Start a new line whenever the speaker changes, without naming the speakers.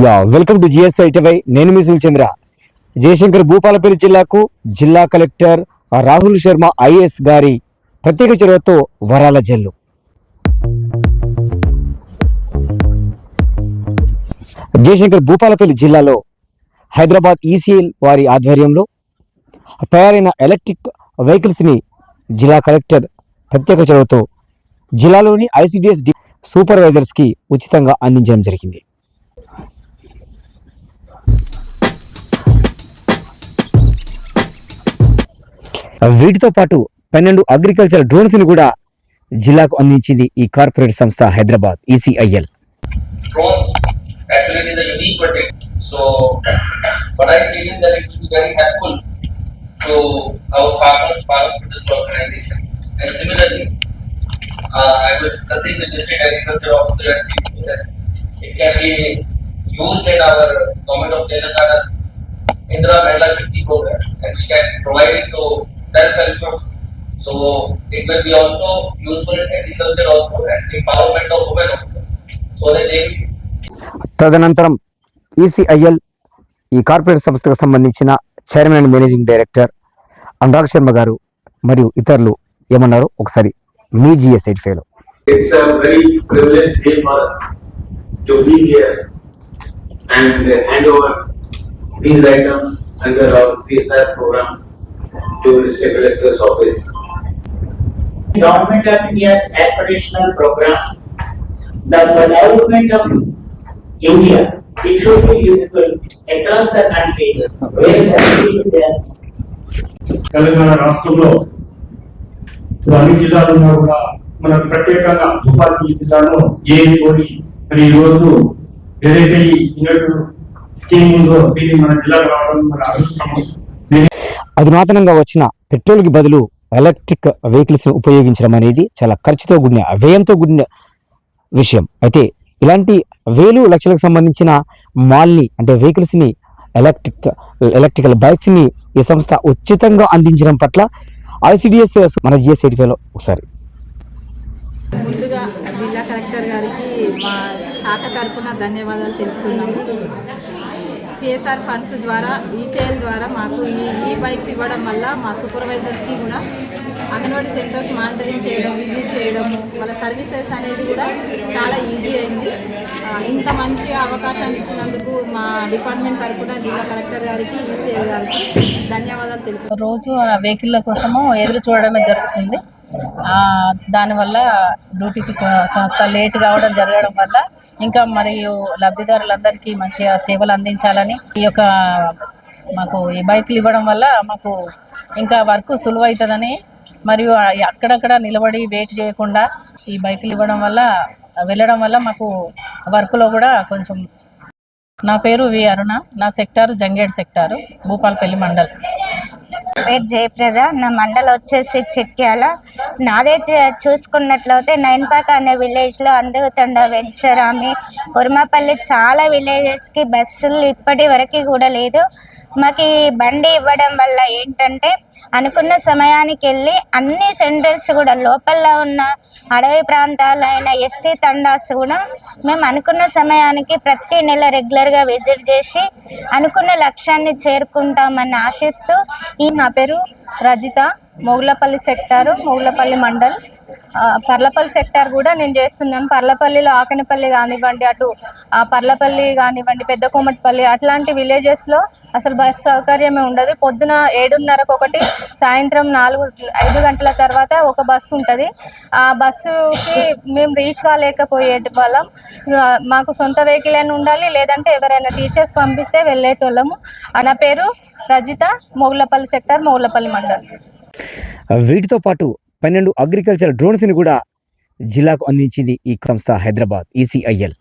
Yeah welcome to GSI TV. నేను మీ చంద్ర జయశంకర్ భూపాలపల్లి జిల్లాకు జిల్లా కలెక్టర్ రాహుల్ శర్మ ఐఏఎస్ గారి ప్రత్యేక చొరవతో వరాల జల్లు. జయశంకర్ భూపాలపల్లి జిల్లాలో హైదరాబాద్ ఈసీఎల్ వారి ఆధ్వర్యంలో తయారైన ఎలక్ట్రిక్ వెహికల్స్ని జిల్లా కలెక్టర్ ప్రత్యేక చొరవతో జిల్లాలోని ఐసిడిఎస్ సూపర్వైజర్స్కి ఉచితంగా అందించడం జరిగింది. వీటితో పాటు పన్నెండు అగ్రికల్చర్ డ్రోన్స్ ని కూడా జిల్లాకు అందించింది ఈ కార్పొరేట్ సంస్థ Hyderabad E ECIL
drones actually it is a unique project. So what I feel is that it will be very helpful to our farmers, farmers producer organizations. And similarly, uh, I was discussing with district agriculture officer and see that it can be used in our government of Telangana's Indra Mahila Shakti program and we can provide it to self-help groups. So it will be also useful in agriculture also and empowerment of women also. So that they
తదనంతరం E ECIL ఈ corporate సంస్థకు సంబంధించిన chairman and managing director Anurag Sharma గారు మరియు ఇతరులు ఏమన్నారు ఒకసారి మీ జిఎస్ ఎయిట్ ఫైవ్లో
It's a very privileged day for us to be here and hand over these items under our CSR program to District Collector's Office.
Government of India's aspirational program, the development of India, it should be visible across the country where the people there
Telangana రాష్ట్రంలో ఇప్పుడు అన్ని జిల్లాలలో కూడా మన ప్రత్యేకంగా భూపాలపల్లి జిల్లాలో ఏ కోరి మరి ఈ రోజు ఏదైతే ఈ ఇన్నట్టు స్కీమ్ ఉందో దీన్ని మన జిల్లాకు రావడం మన అదృష్టము దీని
అధునాతనంగా వచ్చిన పెట్రోల్కి బదులు ఎలక్ట్రిక్ వెహికల్స్ ఉపయోగించడం అనేది చాలా ఖర్చుతో కూడిన వ్యయంతో కూడిన విషయం. అయితే ఇలాంటి వేలు లక్షలకు సంబంధించిన మాల్ని అంటే వెహికల్స్ని ఎలక్ట్రిక్ ఎలక్ట్రికల్ బైక్స్ని ఈ సంస్థ ఉచితంగా అందించడం పట్ల ఐసిడిఎస్ మన జిఎస్ ఒకసారి.
ముందుగా జిల్లా కలెక్టర్ గారికి మా శాఖ తరఫున ధన్యవాదాలు తెలుపుతున్నాము. సిఎస్ఆర్ ఫండ్స్ ద్వారా ఈసేల్ ద్వారా మాకు ఈ ఈ బైక్స్ ఇవ్వడం వల్ల మా సూపర్వైజర్స్కి కూడా అంగన్వాడీ సెంటర్స్ మానిటరింగ్ చేయడం విజిట్ చేయడము వాళ్ళ సర్వీసెస్ అనేది కూడా చాలా ఈజీ అయింది. ఇంత మంచి అవకాశాన్ని ఇచ్చినందుకు మా డిపార్ట్మెంట్ తరఫున జిల్లా కలెక్టర్ గారికి ఈసీఎల్ గారికి ధన్యవాదాలు తెలుపు
రోజు ఆ వెహికల్ కోసము ఎదురు చూడడమే జరుగుతుంది. దానివల్ల డ్యూటీకి కాస్త లేట్ కావడం జరగడం వల్ల ఇంకా మరియు లబ్ధిదారులందరికీ మంచిగా సేవలు అందించాలని ఈ యొక్క మాకు ఈ బైక్లు ఇవ్వడం వల్ల మాకు ఇంకా వర్క్ సులువవుతుందని మరియు అక్కడక్కడ నిలబడి వెయిట్ చేయకుండా ఈ బైకులు ఇవ్వడం వల్ల వెళ్ళడం వల్ల మాకు వర్క్లో కూడా కొంచెం నా పేరు వి అరుణ నా సెక్టార్ జంగేడ్ సెక్టారు భూపాలపల్లి మండల్.
పేరు జయప్రద. నా మండలం వచ్చేసి చిట్యాల. నాదే చూసుకున్నట్లయితే నైన్పాక్ అనే విలేజ్లో వెంచరామి. ఉర్మపల్లి చాలా విలేజెస్కి బస్సులు ఇప్పటి వరకు కూడా లేదు. మాకు ఈ బండి ఇవ్వడం వల్ల ఏంటంటే అనుకున్న సమయానికి వెళ్ళి అన్ని సెంటర్స్ కూడా లోపల ఉన్న అడవి ప్రాంతాలైన ఎస్టీ తండాస్ కూడా మేము అనుకున్న సమయానికి ప్రతి నెల రెగ్యులర్గా విజిట్ చేసి అనుకున్న లక్ష్యాన్ని చేరుకుంటామని ఆశిస్తూ
ఈ నా పేరు రజిత మొగులపల్లి సెక్టారు మోగులపల్లి మండల్. పర్లపల్లి సెక్టార్ కూడా నేను చేస్తున్నాను. పర్లపల్లిలో ఆకనపల్లి కానివ్వండి అటు ఆ పర్లపల్లి కానివ్వండి పెద్ద కోమటిపల్లి అట్లాంటి విలేజెస్లో అసలు బస్ సౌకర్యమే ఉండదు. పొద్దున ఏడున్నరకు ఒకటి సాయంత్రం నాలుగు ఐదు గంటల తర్వాత ఒక బస్సు ఉంటుంది. ఆ బస్సుకి మేము రీచ్ కాలేకపోయే వాళ్ళం మాకు సొంత వెహికల్ అయినా ఉండాలి లేదంటే ఎవరైనా టీచర్స్ పంపిస్తే వెళ్ళేటోళ్ళము నా పేరు రజిత మొగులపల్లి సెక్టార్ మొగులపల్లి మండల్.
వీటితో పాటు పన్నెండు అగ్రికల్చర్ డ్రోన్స్ని కూడా జిల్లాకు అందించింది ఈ సంస్థ హైదరాబాద్ ఈసీఐఎల్